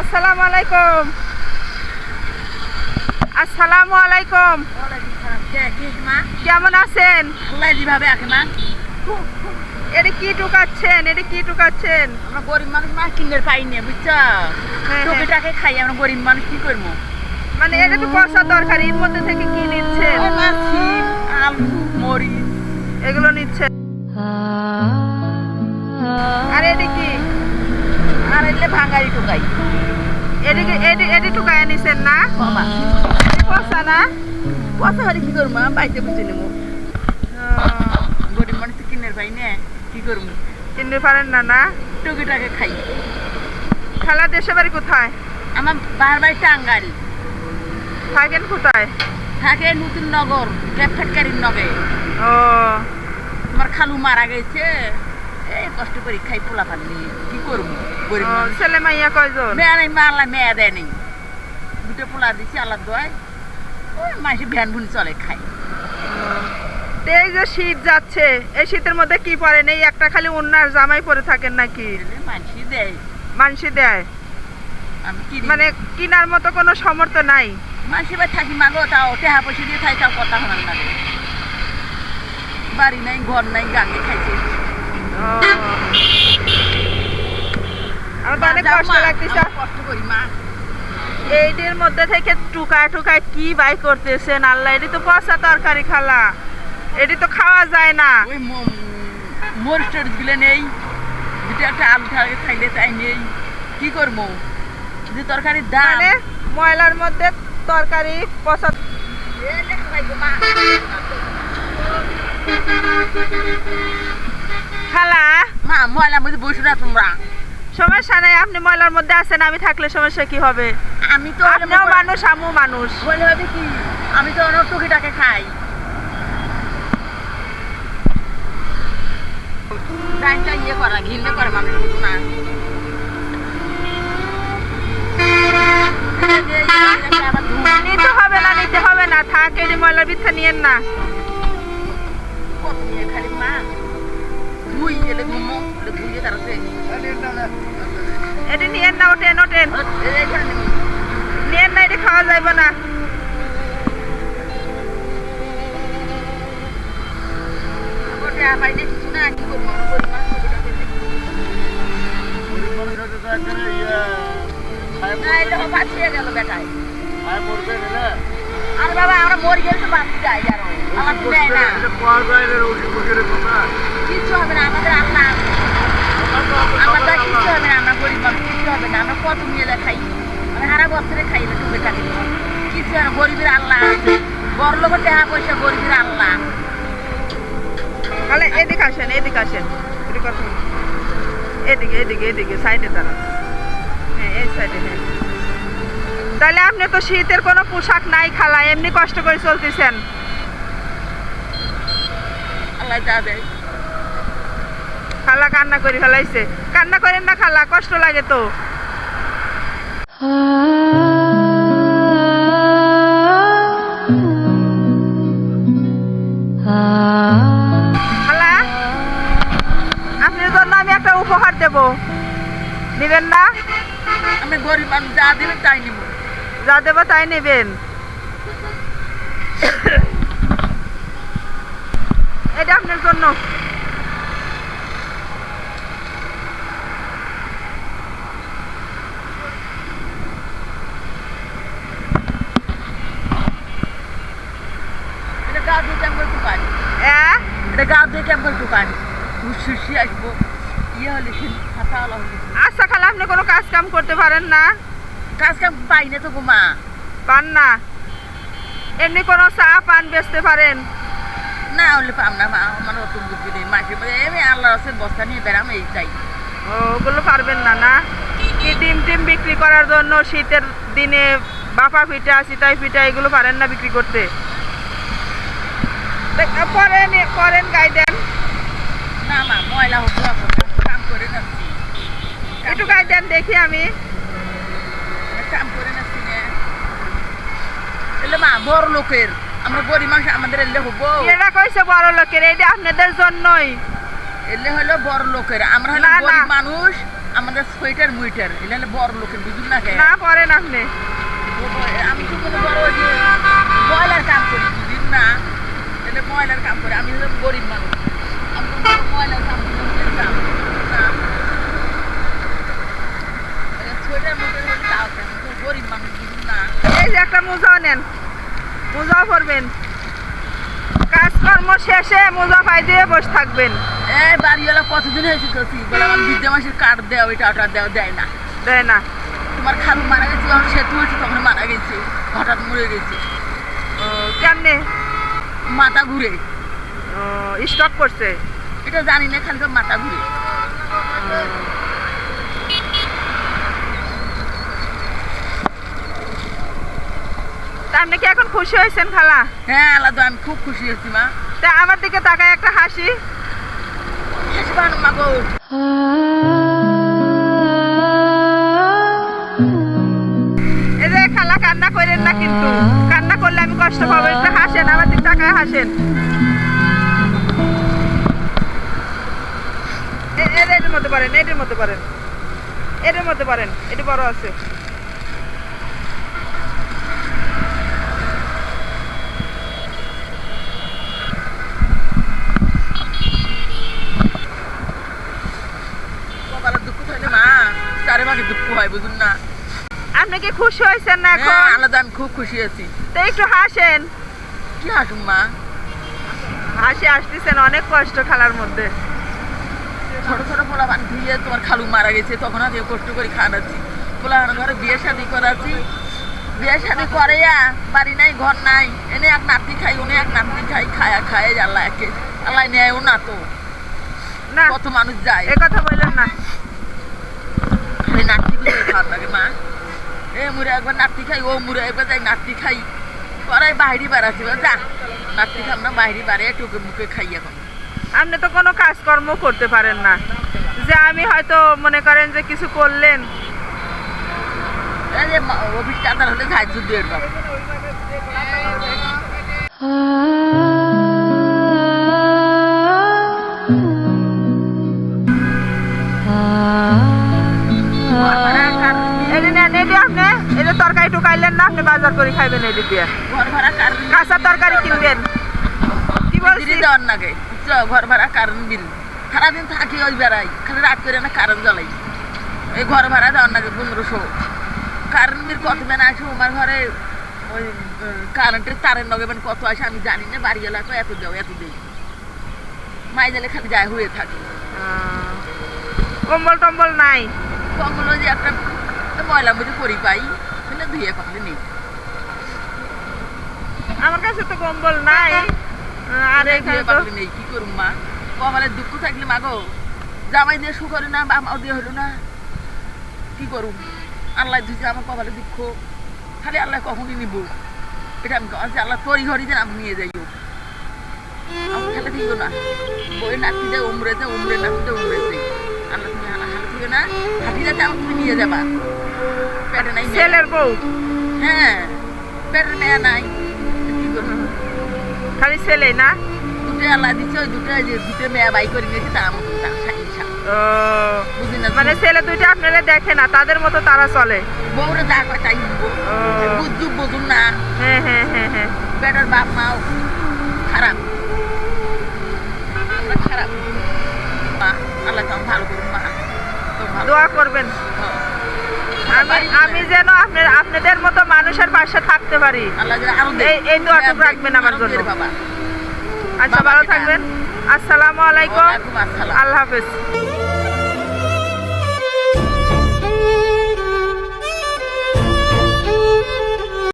আসসালামু আলাইকুম। আসসালামু আলাইকুম। কেমন আছেন? এটা কি টুকাচ্ছেন? এটা কি টুকাচ্ছেন? আমরা গরিব মানুষ মা কিনে পাই বুঝছ খাই আমরা গরিব মানুষ কি করব মানে এটা তো পয়সা তরকারি, এর মধ্যে থেকে কি নিচ্ছেন? এগুলো নিচ্ছেন। আর এটি কি? আর এলে ভাঙারি টুকাই এদিকে এডি এডি টুকায় নিছেন না? এটি পয়সা না? পয়সা হলে কি করব বাইতে বুঝে নেব গরিব মানুষ তো কিনে পাই না কি করব কিনতে পারেন না না? টুকিটাকে খাই। খালা দেশে বাড়ি কোথায়? আমার বার বাড়ি টাঙ্গাইল থাকেন কোথায়? থাকে নতুন নগর গ্রেফতারকারীর নগে। ও। আমার খালু মারা গেছে। এই কষ্ট করে খাই পোলা পাননি কি করব? গরিব ছেলে মাইয়া কয়জন? মেয়ে নাই মা আল্লাহ মেয়ে দেয় নেই। দুটো পোলা দিছি আল্লাহ দয় ওই মাসে ভ্যান ভুন চলে খাই। এই যে শীত যাচ্ছে এই শীতের মধ্যে কি পরেন এই একটা খালি অন্যার জামাই পরে থাকেন নাকি? মানসি দেয়। মানসি দেয়। মানে কিনার মতো কোনো সমর্থ নাই। মানসি বা থাকি মাগো তাও টেহা পয়সা দিয়ে থাই তাও কথা হলাম লাগে। বাড়ি নাই ঘর নাই গাঙ্গে খাইছে ও। আমার তো অনেক যাও কষ্ট লাগতেছে। কষ্ট করি মা। এইটির মধ্যে থেকে টুকায় টুকায় কি বাই করতেছেন? আল্লাহ এটি তো পচা তরকারি খালা। এটি তো খাওয়া যায় না। ওই মরিচ টরিচগুলো নেই। দুটো একটা আলু খাইলে তাই নেই। কি করব? যে তরকারির দাম। মানে ময়লার মধ্যে তরকারি পচা খালা। মা ময়লা মধ্যে বসে না তোমরা? সমস্যা নাই আপনি ময়লার মধ্যে আছেন আমি থাকলে সমস্যা কি হবে? আমি তো আপনিও মানুষ আমু মানুষ। বলে হবে কি আমি তো অনেক টুকিটাকে খাই। ডাইনটা ইয়ে করা ঘিন্নে করে মানুষ না। নিতে হবে না নিতে হবে না থাক এটি ময়লার নিয়েন না। খালি মা? ধুই এলে ঘুমো ধুইয়ে তারাতে এটি নিয়েন না ওঠেন ওঠেন। নিয়েন না এটি খাওয়া যাবে না। কিছু গেল আর বাবা আমরা মরে গেলে তো বাঁচি যাই আরও আমার তো না। কিচ্ছু হবে না আমাদের আল্লাহ কিচ্ছু হবে না আমরা গরিব মানুষ কিচ্ছু হবে না আমরা কত মেলে খাই আমরা সারা বছরে খাই না টুকে টাকে কিছু আর গরিবের আল্লাহ আছে। বড় লোকের টাকা পয়সা গরিবের আল্লাহ। তাহলে এদিকে আসেন এদিকে আসেন। এদিকে এদিকে এদিকে সাইডে দাঁড়ান। হ্যাঁ এই সাইডে হ্যাঁ। তাহলে আপনি তো শীতের কোনো পোশাক নাই খালা এমনি কষ্ট করে চলতেছেন। আল্লাহ যা দেয়। খালা কান্না করে ফেলাইছে। কান্না করেন না খালা কষ্ট লাগে তো। খালা আপনার জন্য আমি একটা উপহার দেব। নেবেন না? আমি গরিব মানুষ যা দিবেন তাই নিব। যা দেবো তাই নেবেন। এটা আপনার জন্য এটা গা দিয়ে কেমন একটু পানি হ্যাঁ এটা গা কেমন একটু পানি শুষি আসব। ইয়ে হলে ফাঁকা আচ্ছা খালা আপনি কোনো কাজ কাম করতে পারেন না? কাজ কাম পাই না তো গো মা। পান না? এমনি কোনো চা পান বেচতে পারেন? না হলে পাম না মা আমার অত বুদ্ধি নেই। মাসে এমনি আল্লাহ রসের বস্তা নিয়ে বেড়াম এই চাই ও, ওগুলো পারবেন না না? কি ডিম টিম বিক্রি করার জন্য শীতের দিনে বাপা পিঠা সিতাই পিঠা এগুলো পারেন না বিক্রি করতে? দেখ- করেন করেন গাই দেন। না মা ময়লা হতো কাম করে নাচ্ছি। একটু গাই দেন দেখি আমি। কাম করে নাচ্ছি না। এলে মা বড় লোকের আমরা গরিব মানুষ আমাদের এলে হব। এরা কইছে বড় লোকের এটা আপনাদের জন্যই। এলে হলো বড় লোকের আমরা হলো। গরিব মানুষ আমাদের সোয়েটার মুইটার এটা হলে বড় লোকের বুঝুন না না পরেন আপনি। আমি তো কোনো বড় যে ময়লার কাম করি। এটা ময়লার কাম করি আমি হলাম গরিব মানুষ। আমি ময়লার কাম করি এই যে একটা মোজাও নেন মোজাও পরবেন। কাজকর্ম শেষে মোজা পাই দিয়ে বসে থাকবেন। এই বাড়িওয়ালা কতদিন হয়েছে কছি বলে আমার বৃদ্ধা মাসের কার্ড এটা ওটা দেও দেয় না। দেয় না। তোমার খালু মারা গেছে যখন সেতু হয়েছে তখন মারা গেছে হঠাৎ মরে গেছে। কেমনে? মাথা ঘুরে। স্টক করছে? এটা জানি না খালি মাথা ঘুরে। আপনি কি এখন খুশি হয়েছেন খালা? হ্যাঁ আলাদা আমি খুব খুশি হয়েছি মা। তা আমার দিকে তাকায় একটা হাসি। হাসবান মা গো। এই যে খালা কান্না করেন না কিন্তু। কান্না করলে আমি কষ্ট পাবো একটু হাসেন এ- এটার মধ্যে পারেন এটার মধ্যে পারেন। এটার মধ্যে পারেন এটি বড় আছে। হয় আপনি কি খুশি হয়েছেন না এখন? হ্যাঁ আলাদা আমি খুব খুশি আছি। তো একটু হাসেন। হাসুন মা হাসি আসতেছেন অনেক কষ্ট খেলার মধ্যে। ছোট ছোট পোলা বান ধুয়ে তোমার খালু মারা গেছে তখন আমি কষ্ট করে খাওয়াচ্ছি পোলা ঘরে বিয়ে শাদি করাচ্ছি। বিয়ে শাদি করে বাড়ি নাই ঘর নাই। এনে এক নাতি খাই উনি এক নাতি খাই খায়া খায় আল্লাহ একে। আল্লাহ নেয়ও না তো। না কত মানুষ যায়। এ কথা বললেন না। খালি নাতি খুঁজে খাওয়ার লাগে মা। এ মুড়ে একবার নাতি খাই ও মুড়ে একবার যাই নাতি খাই। পরে বাইরে বাড়াচ্ছি। যা রাত্রি আমরা না বাইরে বাড়ে টুকে মুখে খাইয়ে এখন। আপনি তো কোনো কাজকর্ম করতে পারেন না। যে আমি হয়তো মনে করেন যে কিছু করলেন। অভিজ্ঞতা হলে খাই শুধু টুকাইলেন না আপনি বাজার করে খাইবেন এটি দিয়ে কাঁচা তরকারি কিনবেন। কি বলছি দিদি দেওয়ার নাগে ঘর ভাড়া কারেন্ট বিল? সারাদিন থাকি ওই বেড়াই খালি রাত করে না কারেন্ট জ্বালাই। এই ঘর ভাড়া দেওয়ার নাগে পনেরোশো। কারেন্ট বিল কত বেন আসে আমার ঘরে ওই কারেন্টের তারের নগে বেন কত আসে আমি জানি না বাড়ি এলাকা এত দেও এত দেই মাই জালে খালি যায় হয়ে থাকে। কম্বল টম্বল নাই? কখনো যে একটা ময়লা মধ্যে করি পাই। পাকলে নেই আমার কাছে তো কম্বল নাই। আর এখানে নেই কি করুম মা? কপালে দুঃখ থাকলে মাগো জামাই দিয়ে সুখ হলো না বামাও দিয়ে হলো না। কি করুম? আল্লাহ দিয়েছে আমার কপালে দুঃখ। খালি আল্লাহ কখনই নিব। এটা আমি কখন আল্লাহ তরি হরি যেন আমি নিয়ে যাইও। আমার খেলে দিব না। বই নাতি দেয় উমরে দেয় উমরে নাতি দেয় উমরে দেয় আল্লাহ তুমি হাতে না। হাতি যাতে আমাকে তুমি নিয়ে যাবা। ছেলের বউ হ্যাঁ পেটের মেয়ে নাই কি করব খালি ছেলে না দুটো দিচ্ছে ওই দুটো দুটো মেয়ে বাই করে নিয়েছে তার মতো মানে ছেলে দুইটা আপনারা দেখে না তাদের মতো তারা চলে বউরে যা নিবো বুঝু বুঝুন না হ্যাঁ হ্যাঁ হ্যাঁ হ্যাঁ বেটার বাপ মাও খারাপ খারাপ মা আল্লাহ ভালো করুন মা দোয়া করবেন। আমি যেন আপনার আপনাদের মতো মানুষের পাশে থাকতে পারি। এই- এই আটক রাখবেন আমার জন্য। আচ্ছা ভালো থাকবেন। আসসালামু আলাইকুম। আল্লাহ হাফেজ।